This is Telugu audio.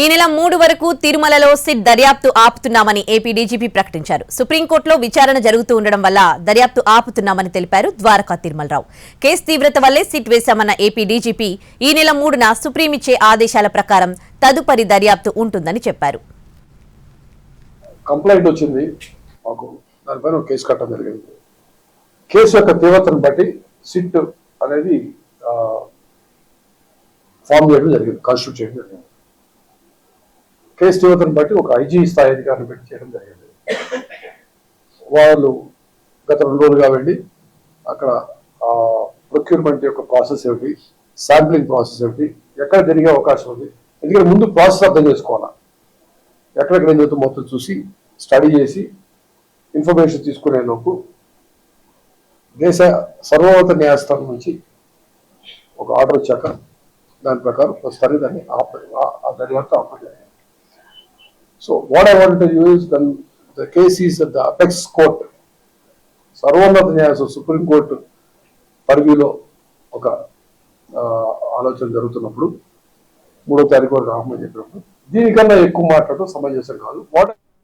ఈ నెల మూడు వరకు తిరుమలలో సిట్ దర్యాప్తు ఆపుతున్నామని ఏపీ డీజీపీ ప్రకటించారు. సుప్రీంకోర్టులో విచారణ జరుగుతూ ఉండడం వల్ల దర్యాప్తు ఆపుతున్నామని తెలిపారు ద్వారకా తిరుమలరావు. కేసు తీవ్రత వల్లే సిట్ వేశామన్న ఏపీ డీజీపీ ఈ నెల మూడున సుప్రీం ఇచ్చే ఆదేశాల ప్రకారం తదుపరి దర్యాప్తు ఉంటుందని చెప్పారు. కంప్లైంట్ వచ్చింది. మాకు దానిపైన ఒక కేసు కట్టడం జరిగింది. కేసు యొక్క తీవ్రతను బట్టి సిట్ అనేది ఫామ్ చేయడం జరిగింది కాన్స్టిట్యూట్ చేయడం జరిగింది. కేసు తీవ్రతను బట్టి ఒక ఐజీ స్థాయి అధికారిని పెట్టి చేయడం జరిగింది. వాళ్ళు గత రెండు రోజులుగా వెళ్ళి అక్కడ ప్రొక్యూర్మెంట్ యొక్క ప్రాసెస్ ఏమిటి శాంప్లింగ్ ప్రాసెస్ ఏమిటి ఎక్కడ జరిగే అవకాశం ఉంది ఎందుకంటే ముందు ప్రాసెస్ అర్థం చేసుకోవాలా. ఎక్కడెక్కడ ఏం జరుగుతుందో మొత్తం చూసి స్టడీ చేసి ఇన్ఫర్మేషన్ తీసుకునే లోపు దేశ సర్వోన్నత న్యాయస్థానం నుంచి ఒక ఆర్డర్ వచ్చాక దాని ప్రకారం ఒకసారి దాన్ని ఆప ఆ- so what I want use then the cases is the apex court సర్వోన్నత న్యాయస్థానం సుప్రీం కోర్టు పరిధిలో ఒక ఆలోచన జరుగుతున్నప్పుడు మూడో తారీఖు వరకు ఆహ్వానం చెప్పినప్పుడు దీనికన్నా ఎక్కువ మాట్లాడటం సమంజసం కాదు. వాట్